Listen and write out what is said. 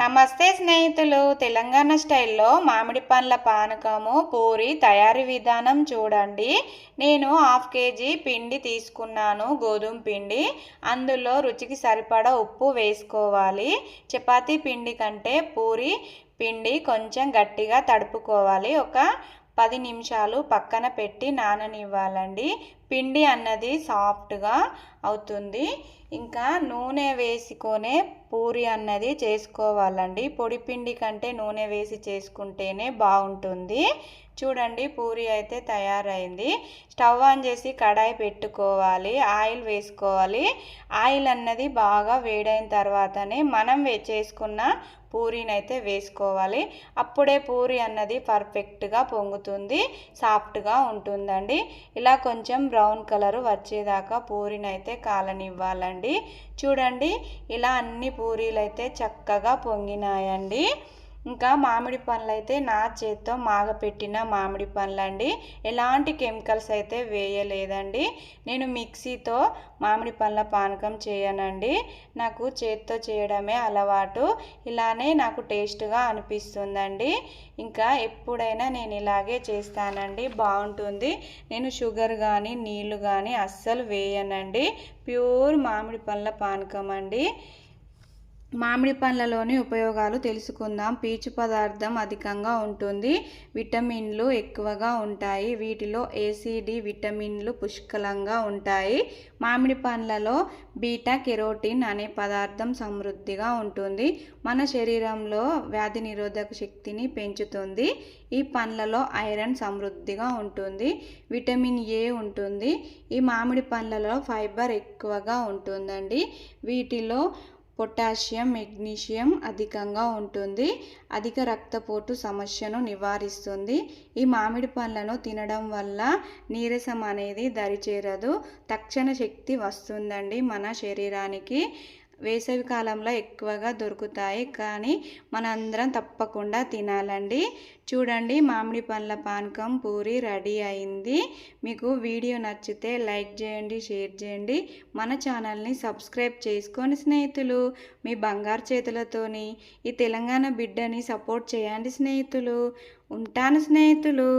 నమస్తే స్నేహితులు. తెలంగాణ స్టైల్లో మామిడి పండ్ల పానకము పూరి తయారీ విధానం చూడండి. నేను హాఫ్ కేజీ పిండి తీసుకున్నాను గోధుమ పిండి. అందులో రుచికి సరిపడా ఉప్పు వేసుకోవాలి. చపాతీ పిండి కంటే పూరి పిండి కొంచెం గట్టిగా తడుపుకోవాలి. ఒక పది నిమిషాలు పక్కన పెట్టి నాననివ్వాలండి. పిండి అన్నది సాఫ్ట్గా అవుతుంది. ఇంకా నూనె వేసుకొనే పూరి అన్నది చేసుకోవాలండి. పొడి పిండి కంటే నూనె వేసి చేసుకుంటేనే బాగుంటుంది. చూడండి పూరి అయితే తయారైంది. స్టవ్ ఆన్ చేసి కడాయి పెట్టుకోవాలి ఆయిల్ వేసుకోవాలి. ఆయిల్ అన్నది బాగా వేడైన తర్వాతనే మనం వే చేసుకున్న పూరీని అయితే వేసుకోవాలి. అప్పుడే పూరి అన్నది పర్ఫెక్ట్గా పొంగుతుంది సాఫ్ట్గా ఉంటుందండి. ఇలా కొంచెం బ్రౌన్ కలర్ వచ్చేదాకా పూరిని అయితే కాలనివ్వాలండి. చూడండి ఇలా అన్ని పూరీలు అయితే చక్కగా పొంగినాయండి. ఇంకా మామిడి పండ్లు అయితే నా చేత్తో మాగపెట్టిన మామిడి పండ్లు అండి ఎలాంటి కెమికల్స్ అయితే వేయలేదండి. నేను మిక్సీతో మామిడి పండ్ల పానకం చేయనండి. నాకు చేత్తో చేయడమే అలవాటు. ఇలానే నాకు టేస్ట్గా అనిపిస్తుందండి. ఇంకా ఎప్పుడైనా నేను ఇలాగే చేస్తానండి. బాగుంటుంది. నేను షుగర్ కానీ నీళ్ళు కానీ అస్సలు వేయనండి. ప్యూర్ మామిడి పండ్ల పానకం అండి. మామిడి పండ్లలోని ఉపయోగాలు తెలుసుకుందాం. పీచు పదార్థం అధికంగా ఉంటుంది. విటమిన్లు ఎక్కువగా ఉంటాయి. వీటిలో ఏసీడి విటమిన్లు పుష్కలంగా ఉంటాయి. మామిడి పండ్లలో బీటా కెరోటిన్ అనే పదార్థం సమృద్ధిగా ఉంటుంది. మన శరీరంలో వ్యాధి నిరోధక శక్తిని పెంచుతుంది. ఈ పండ్లలో ఐరన్ సమృద్ధిగా ఉంటుంది. విటమిన్ ఏ ఉంటుంది. ఈ మామిడి పండ్లలో ఫైబర్ ఎక్కువగా ఉంటుందండి. వీటిలో పొటాషియం మెగ్నీషియం అధికంగా ఉంటుంది. అధిక రక్తపోటు సమస్యను నివారిస్తుంది. ఈ మామిడి పండ్లను తినడం వల్ల నీరసం అనేది దరిచేరదు. తక్షణ శక్తి వస్తుందండి మన శరీరానికి. వేసవి కాలంలో ఎక్కువగా దొరుకుతాయి కానీ మనందరం తప్పకుండా తినాలండి. చూడండి మామిడి పండ్ల పానకం పూరి రెడీ అయింది. మీకు వీడియో నచ్చితే లైక్ చేయండి షేర్ చేయండి. మన ఛానల్ని సబ్స్క్రైబ్ చేసుకొని స్నేహితులు మీ బంగారు చేతులతోని ఈ తెలంగాణ బిడ్డని సపోర్ట్ చేయండి స్నేహితులు. ఉంటాను స్నేహితులు.